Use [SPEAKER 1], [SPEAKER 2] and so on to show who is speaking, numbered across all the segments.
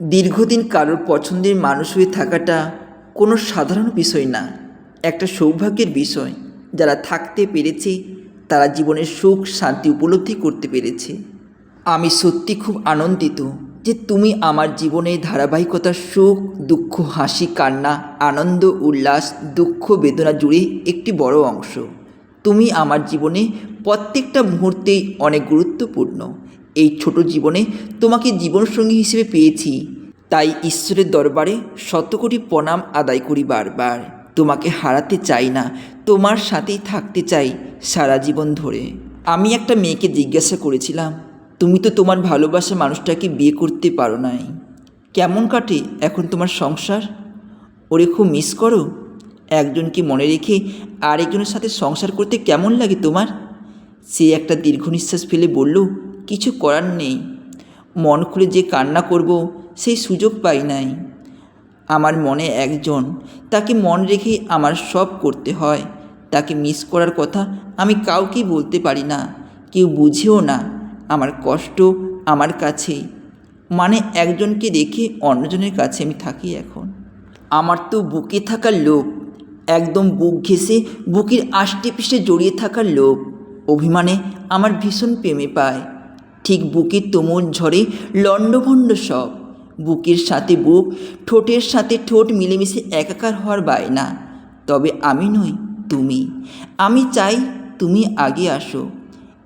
[SPEAKER 1] দীর্ঘদিন কারোর পছন্দের মানুষ হয়ে থাকাটা কোনো সাধারণ বিষয় না, একটা সৌভাগ্যের বিষয়। যারা থাকতে পেরেছে, তারা জীবনের সুখ, শান্তি উপলব্ধি করতে পেরেছে। আমি সত্যি খুব আনন্দিত যে তুমি আমার জীবনের ধারাবাহিকতার সুখ, দুঃখ, হাসি, কান্না, আনন্দ, উল্লাস, দুঃখ, বেদনা জুড়ে একটি বড় অংশ। তুমি আমার জীবনে প্রত্যেকটা মুহূর্তেই অনেক গুরুত্বপূর্ণ। এই ছোট জীবনে তোমাকে জীবনসঙ্গী হিসেবে পেয়েছি। তাই ঈশ্বরের দরবারে শতকোটি প্রণাম আদায় করি বারবার। তোমাকে হারাতে চাই না, তোমার সাথেই থাকতে চাই সারা জীবন ধরে। আমি একটা মেয়েকে জিজ্ঞাসা করেছিলাম, তুমি তো তোমার ভালোবাসা মানুষটাকে বিয়ে করতে পারো নাই। কেমন কাটে এখন তোমার সংসার? ওরে খুব মিস করো। একজনকে মনে রেখে আরেকজনের সাথে সংসার করতে কেমন লাগে তোমার? সে একটা দীর্ঘ নিঃশ্বাস ফেলে বলল কিছু করার নেই। মন খুলে যে কান্না করব, সেই সুযোগ পাই নাই। আমার মনে একজন, তাকে মন রেখে আমার সব করতে হয়। তাকে মিস করার কথা আমি কাউকেই বলতে পারি না। কেউ বুঝেও না, আমার কষ্ট আমার কাছেই মানে একজনকে রেখে অন্যজনের কাছে আমি থাকি এখন। আমার তো বুকে থাকার লোক একদম বুক ঘেঁষে বুকের আষ্টে পিষ্টে জড়িয়ে থাকার লোক অভিমানে আমার ভীষণ প্রেমে পায়। ঠিক বুকের তুমুল ঝড়ে লণ্ডভণ্ড সব। বুকের সাথে বুক, ঠোঁটের সাথে ঠোঁট মিলেমিশে একাকার হওয়ার বায়না। তবে আমি নই, তুমি। আমি চাই তুমি আগে আসো।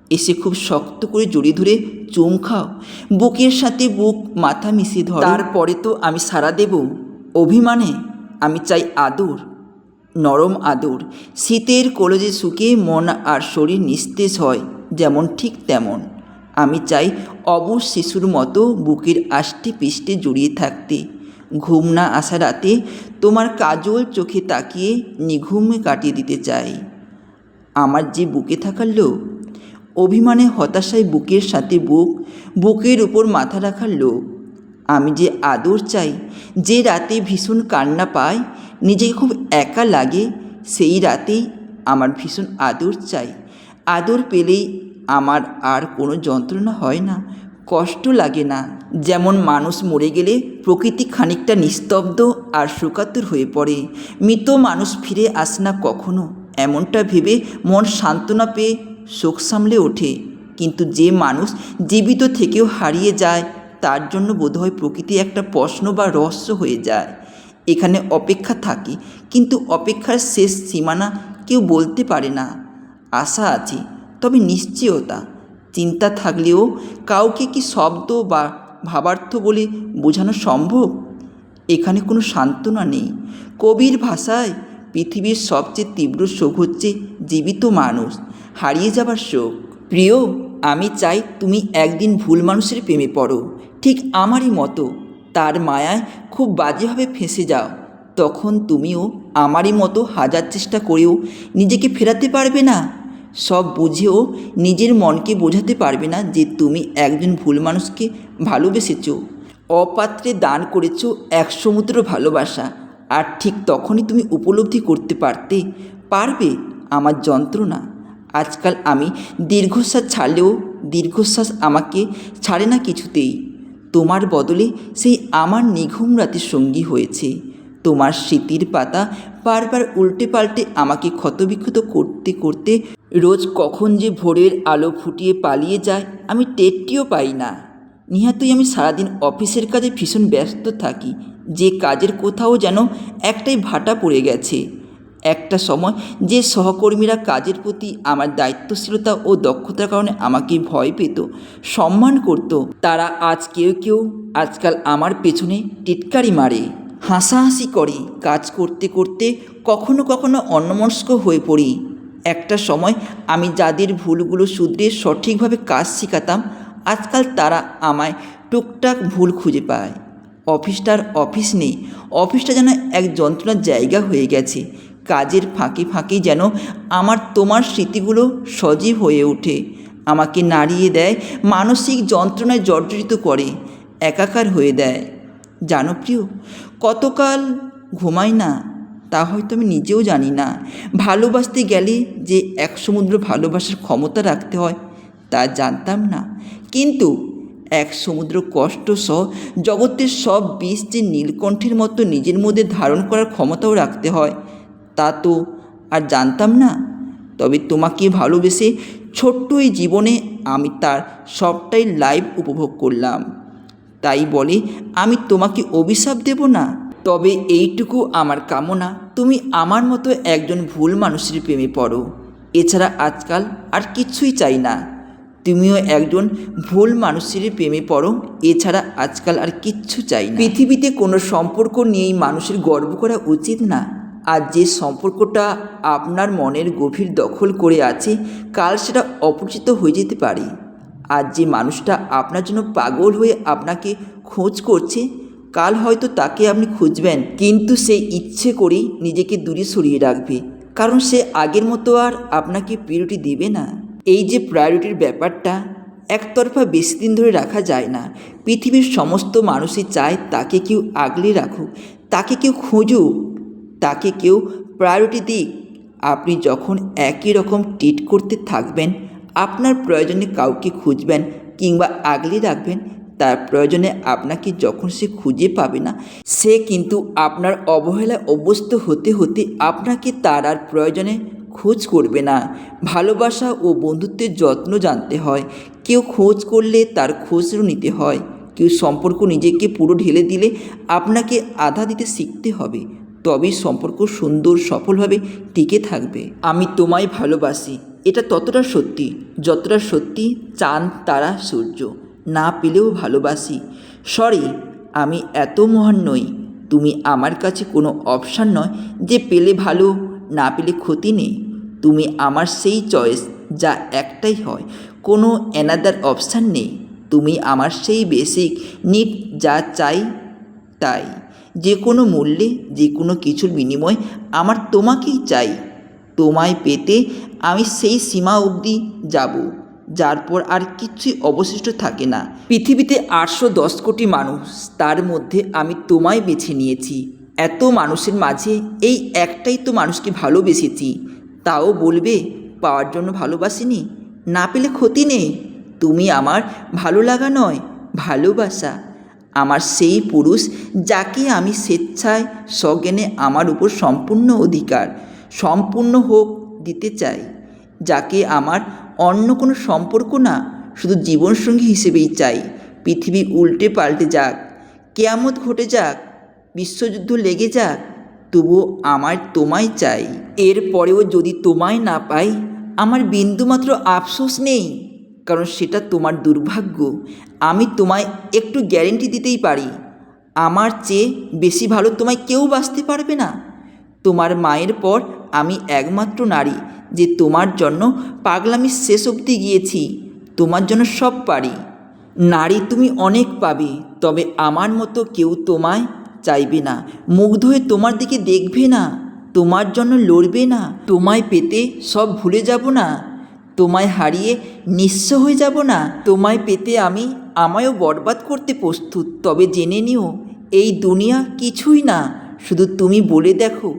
[SPEAKER 1] এসে খুব শক্ত করে জড়িয়ে ধরে চুম খাও। বুকের সাথে বুক, মাথা মিশিয়ে ধর। তারপরে তো আমি সারা দেব। অভিমানে আমি চাই আদর, নরম আদর। শীতের কলেজে শুকিয়ে মন আর শরীর নিস্তেজ হয়, যেমন ঠিক তেমন। আমি চাই অবশ শিশুর মতো বুকের আষ্টে পিষ্টে জড়িয়ে থাকতে। ঘুম না আসা রাতে তোমার কাজল চোখে তাকিয়ে নিঘুমে কাটিয়ে দিতে চাই। আমার যে বুকে থাকার লোক অভিমানে হতাশায় বুকের সাথে বুক, বুকের উপর মাথা রাখার লোক আমি যে আদর চাই, যে রাতে ভীষণ কান্না পায় নিজেকে খুব একা লাগে, সেই রাতেই আমার ভীষণ আদর চাই। আদর পেলেই আমার আর কোনো যন্ত্রণা হয় না, কষ্ট লাগে না। যেমন মানুষ মরে গেলে প্রকৃতি খানিকটা নিস্তব্ধ আর শোকাতুর হয়ে পড়ে। মৃত মানুষ ফিরে আসে না কখনো, এমনটা ভেবে মন সান্ত্বনা পেয়ে শোক সামলে ওঠে। কিন্তু যে মানুষ জীবিত থেকেও হারিয়ে যায়, তার জন্য বোধহয় প্রকৃতি একটা প্রশ্ন বা রহস্য হয়ে যায়। এখানে অপেক্ষা থাকে, কিন্তু অপেক্ষার শেষ সীমানা কেউ বলতে পারে না। আশা আছে তবে নিশ্চয়তা। চিন্তা থাকলেও কাউকে কি শব্দ বা ভাবার্থ বলে বোঝানো সম্ভব? এখানে কোনো সান্ত্বনা নেই। কবির ভাষায় পৃথিবীর সবচেয়ে তীব্র শোক হচ্ছে জীবিত মানুষ, হারিয়ে যাবার শোক। প্রিয়, আমি চাই তুমি একদিন ভুল মানুষের প্রেমে পড়ো। ঠিক আমারই মতো। তার মায়ায় খুব বাজেভাবে ফেঁসে যাও। তখন তুমিও আমারই মতো হাজার চেষ্টা করেও নিজেকে ফেরাতে পারবে না। সব বুঝেও নিজের মনকে বোঝাতে পারবে না যে তুমি একজন ভুল মানুষকে ভালোবেসেছ। অপাত্রে দান করেছ এক সমুদ্র ভালোবাসা। আর ঠিক তখনই তুমি উপলব্ধি করতে পারতে পারবে আমার যন্ত্রণা। আজকাল আমি দীর্ঘশ্বাস ছাড়লেও দীর্ঘশ্বাস আমাকে ছাড়ে না কিছুতেই। তোমার বদলে সেই আমার নিঘুম রাতের সঙ্গী হয়েছে। তোমার স্মৃতির পাতা বারবার উল্টে পাল্টে আমাকে ক্ষতবিক্ষত করতে করতে রোজ কখন যে ভোরের আলো ফুটিয়ে পালিয়ে যায়, আমি টেরটিও পাই না। নিহাতই আমি সারাদিন অফিসের কাজে ভীষণ ব্যস্ত থাকি, যে কাজের কোথাও যেন একটাই ভাটা পড়ে গেছে। একটা সময় যে সহকর্মীরা কাজের প্রতি আমার দায়িত্বশীলতা ও দক্ষতার কারণে আমাকে ভয় পেত, সম্মান করত, তারা আজ কেউ কেউ, আজকাল আমার পেছনে টিটকারি মারে। হাসাহাসি করে, কাজ করতে করতে কখনো কখনো অন্যমনস্ক হয়ে পড়ি। একটা সময় আমি যাদের ভুলগুলো শুধরে সঠিকভাবে কাজ শেখাতাম, আজকাল তারা আমায় টুকটাক ভুল খুঁজে পায়। অফিসটার অফিস নেই অফিসটা যেন এক যন্ত্রণার জায়গা হয়ে গেছে। কাজের ফাঁকে ফাঁকে যেন আমার তোমার স্মৃতিগুলো সজীব হয়ে ওঠে। আমাকে নাড়িয়ে দেয়, মানসিক যন্ত্রণায় জর্জরিত করে, একাকার হয়ে দেয়। জানো প্রিয় কতকাল ঘুমাই না, তা হয়তো আমি নিজেও জানি না। ভালোবাসতে গেলে যে এক সমুদ্র ভালোবাসার ক্ষমতা রাখতে হয়, তা জানতাম না। কিন্তু এক সমুদ্র কষ্ট সহ জগতের সব বিষ যে নীলকণ্ঠের মতো নিজের মধ্যে ধারণ করার ক্ষমতাও রাখতে হয়, তা তো আর জানতাম না। তবে তোমাকে ভালোবেসে ছোট্ট এই জীবনে আমি তার সবটাই লাইভ উপভোগ করলাম। তাই বলে, আমি তোমাকে অভিশাপ দেব না। তবে এইটুকু আমার কামনা, তুমি আমার মতো একজন ভুল মানুষের প্রেমে পড়ো। এছাড়া আজকাল আর কিছুই চাই না। তুমিও একজন ভুল মানুষের প্রেমে পড়ো, এছাড়া আজকাল আর কিচ্ছু চাই না। পৃথিবীতে কোনো সম্পর্ক নিয়েই মানুষের গর্ব করা উচিত না। আর যে সম্পর্কটা আপনার মনের গভীর দখল করে আছে, কাল সেটা অপরিচিত হয়ে যেতে পারে। আর যে মানুষটা আপনার জন্য পাগল হয়ে আপনাকে খোঁজ করছে, কাল হয়তো তাকে আপনি খুঁজবেন। কিন্তু সে ইচ্ছে করেই নিজেকে দূরে সরিয়ে রাখবে। কারণ সে আগের মতো আর আপনাকে প্রিয়রিটি দেবে না। এই যে প্রায়োরিটির ব্যাপারটা, একতরফা বেশি দিন ধরে রাখা যায় না। পৃথিবীর সমস্ত মানুষই চায় তাকে কেউ আগলে রাখুক, তাকে কেউ খুঁজুক, তাকে কেউ প্রায়োরিটি দিক। আপনি যখন একই রকম ট্রিট করতে থাকবেন আপনার প্রয়োজনে কাউকে খুঁজবেন কিংবা আগলে রাখবেন, তার প্রয়োজনে আপনাকে যখন সে খুঁজে পাবে না, সে কিন্তু আপনার অবহেলায় অভ্যস্ত হতে হতে আপনাকে তার আর প্রয়োজনে খোঁজ করবে না। ভালোবাসা ও বন্ধুত্বের যত্ন জানতে হয়। কেউ খোঁজ করলে তার খোঁজও নিতে হয়। কেউ সম্পর্ক নিজেকে পুরো ঢেলে দিলে আপনাকে আধা দিতে শিখতে হবে। তবেই সম্পর্ক সুন্দর সফলভাবে টিকে থাকবে। আমি তোমায় ভালোবাসি। এটা ততটা সত্যি, যতটা সত্যি চাঁদ, তারা, সূর্য। না পেলেও ভালোবাসি। সরি, আমি এত মহান নই। তুমি আমার কাছে কোনো অপশান নয় যে পেলে ভালো, না পেলে ক্ষতি নেই। তুমি আমার সেই চয়েস যা একটাই হয়। কোনো অ্যানাদার অপশান নেই। তুমি আমার সেই বেসিক নিট যা চাই, তাই। যে কোনো মূল্যে, যে কোনো কিছুর বিনিময়ে আমার তোমাকেই চাই। তোমায় পেতে আমি সেই সীমা অবধি যাব, যার পর আর কিছুই অবশিষ্ট থাকে না। পৃথিবীতে আটশো দশ কোটি মানুষ, তার মধ্যে আমি তোমায় বেছে নিয়েছি। এত মানুষের মাঝে এই একটাই তো মানুষকে ভালোবেসেছি। তাও বলবে, পাওয়ার জন্য ভালোবাসিনি? না পেলে ক্ষতি নেই। তুমি আমার ভালো লাগা নয়, ভালোবাসা। আমার সেই পুরুষ যাকে আমি স্বেচ্ছায় সজ্ঞানে আমার উপর সম্পূর্ণ অধিকার। সম্পূর্ণ হোক দিতে চাই, যাকে আমার অন্য কোনো সম্পর্ক না, শুধু জীবনসঙ্গী হিসেবেই চাই। পৃথিবী উল্টে পাল্টে যাক, কেয়ামত ঘটে যাক, বিশ্বযুদ্ধ লেগে যাক, তবুও আমার তোমায় চাই। এরপরেও যদি তোমায় না পাই, আমার বিন্দুমাত্র আফসোস নেই, কারণ সেটা তোমার দুর্ভাগ্য। আমি তোমায় একটু গ্যারেন্টি দিতেই পারি। আমার চেয়ে বেশি ভালো তোমায় কেউ বাঁচতে পারবে না। তোমার মায়ের পর আমি একমাত্র নারী যে তোমার জন্য পাগলামি শেষ অবধি গিয়েছি, তোমার জন্য সব পারি। নারী তুমি অনেক পাবে, তবে আমার মতো কেউ তোমায় চাইবে না। মুগ্ধ হয়ে তোমার দিকে দেখবে না, তোমার জন্য লড়বে না। তোমায় পেতে সব ভুলে যাব না, তোমায় হারিয়ে নিঃস্ব হয়ে যাব না। তোমায় পেতে আমি আমায়ও বরবাদ করতে প্রস্তুত, তবে জেনে নিও, এই দুনিয়া কিছুই না, শুধু তুমি বলে দেখো।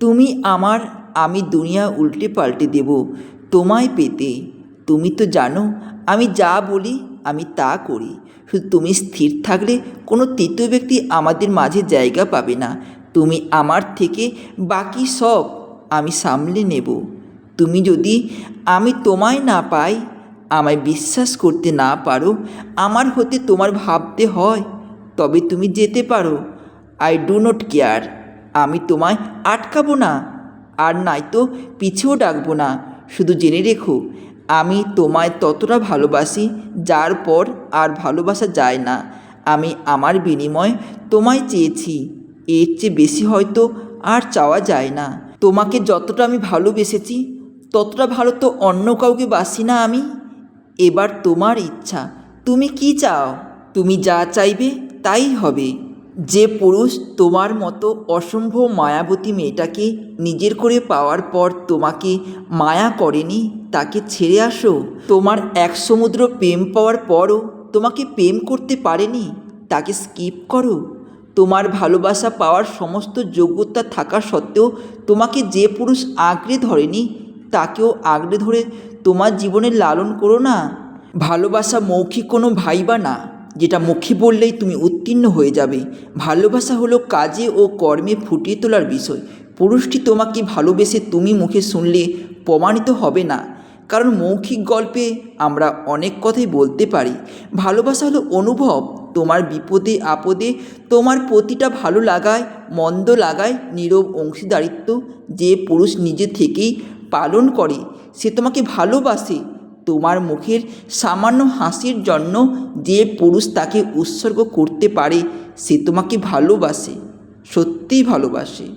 [SPEAKER 1] তুমি আমার, আমি দুনিয়া উল্টে পাল্টে দেব। তোমায় পেতে, তুমি তো জানো, আমি যা বলি, আমি তা করি। শুধু তুমি স্থির থাকলে কোনো তৃতীয় ব্যক্তি আমাদের মাঝে জায়গা পাবে না। তুমি আমার থেকে বাকি সব আমি সামলে নেব। তুমি যদি আমি তোমায় না পাই, আমায় বিশ্বাস করতে না পারো, আমার হতে তোমার ভাবতে হয়, তবে তুমি যেতে পারো। আই ডু নট কেয়ার আমি তোমায় আটকাবো না, আর নাই তো পিছেও ডাকবো না। শুধু জেনে রেখো, আমি তোমায় ততটা ভালোবাসি, যার পর আর ভালোবাসা যায় না। আমি আমার বিনিময় তোমায় চেয়েছি, এর চেয়ে বেশি হয়তো আর চাওয়া যায় না। তোমাকে যতটা আমি ভালোবেসেছি, ততটা ভালো তো অন্য কাউকে বাসি না আমি। এবার তোমার ইচ্ছা, তুমি কি চাও? তুমি যা চাইবে তাই হবে। যে পুরুষ তোমার মতো অসম্ভব মায়াবতী মেয়েটাকে নিজের করে পাওয়ার পর তোমাকে মায়া করেনি, তাকে ছেড়ে আসো। তোমার এক সমুদ্র প্রেম পাওয়ার পরও তোমাকে প্রেম করতে পারেনি, তাকে স্কিপ করো। তোমার ভালোবাসা পাওয়ার সমস্ত যোগ্যতা থাকা সত্ত্বেও তোমাকে যে পুরুষ আঁকড়ে ধরেনি, তাকেও আঁকড়ে ধরে তোমার জীবনে লালন করো না। ভালোবাসা মৌখিক কোনো ভাইবা না। যেটা মুখে বললেই তুমি উত্তীর্ণ হয়ে যাবে। ভালোবাসা হলো কাজে ও কর্মে ফুটিয়ে তোলার বিষয়। পুরুষটি তোমাকে ভালোবেসে তুমি মুখে শুনলে প্রমাণিত হবে না। কারণ মৌখিক গল্পে আমরা অনেক কথাই বলতে পারি। ভালোবাসা হলো অনুভব। তোমার বিপদে, আপদে তোমার প্রতিটা ভালো লাগায়, মন্দ লাগায় নীরব অংশীদারিত্ব যে পুরুষ নিজে থেকেই পালন করে। সে তোমাকে ভালোবাসে। তোমার মুখের সামান্য হাসির জন্য যে পুরুষ তাকে উৎসর্গ করতে পারে, সে তোমাকে ভালোবাসে, সত্যিই ভালোবাসে।